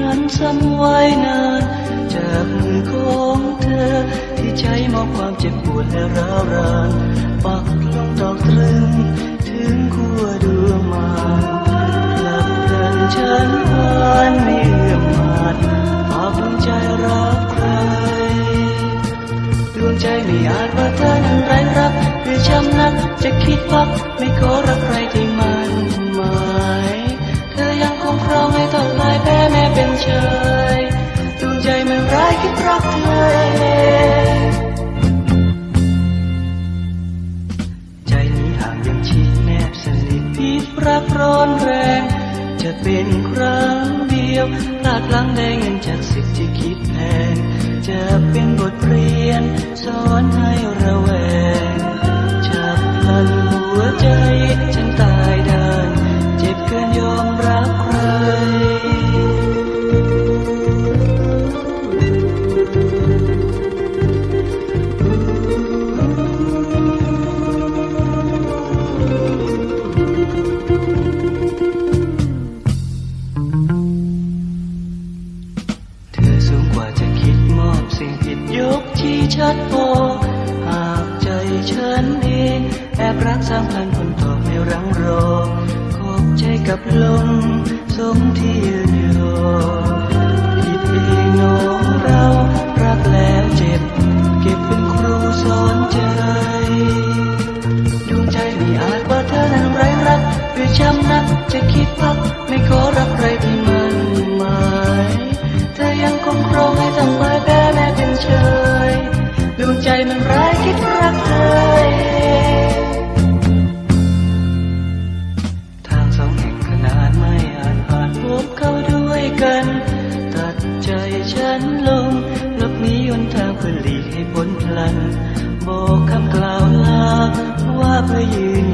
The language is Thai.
นั้นซ้ำไว้นานจากมือของเธอ ที่ใช้มอบความเจ็บปวดและร้าวรานปัก ฉันผ่านไม่เอื้อมมาดปากดวงใจรักใคร ดวงใจไม่อาจว่าเธอนั้นไร้รักหรือช้ำนักจะคิดพักไม่ขอรักใครที่มันหมาย เธอยังคงครองให้ต้องลายแพ้แม้เป็นเชยดวงใจมันร้ายคิดรักเธอเองใจนี้ห่างยังชิดแนบสนิทพิรักร้อนแรง จะเป็นครั้งเดียวพลาดพลั้งได้เงินจากสิทธิ์ที่คิดแพงจะเป็นบทเรียนสอนให้เรา ชัดพหากใจฉันเองแอบรักสร้างพันคนตอบไม่รังรอขอบใจกับลมสมที่ยืน คิดรักเธอทางสองแห่งขนานไม่อาจผ่านพบเข้าด้วยกัน ตัดใจฉันลงลบนีหนทางเพื่อหลีกให้พ้นพลัน บอกคำกล่าวลาว่าเพื่อยืน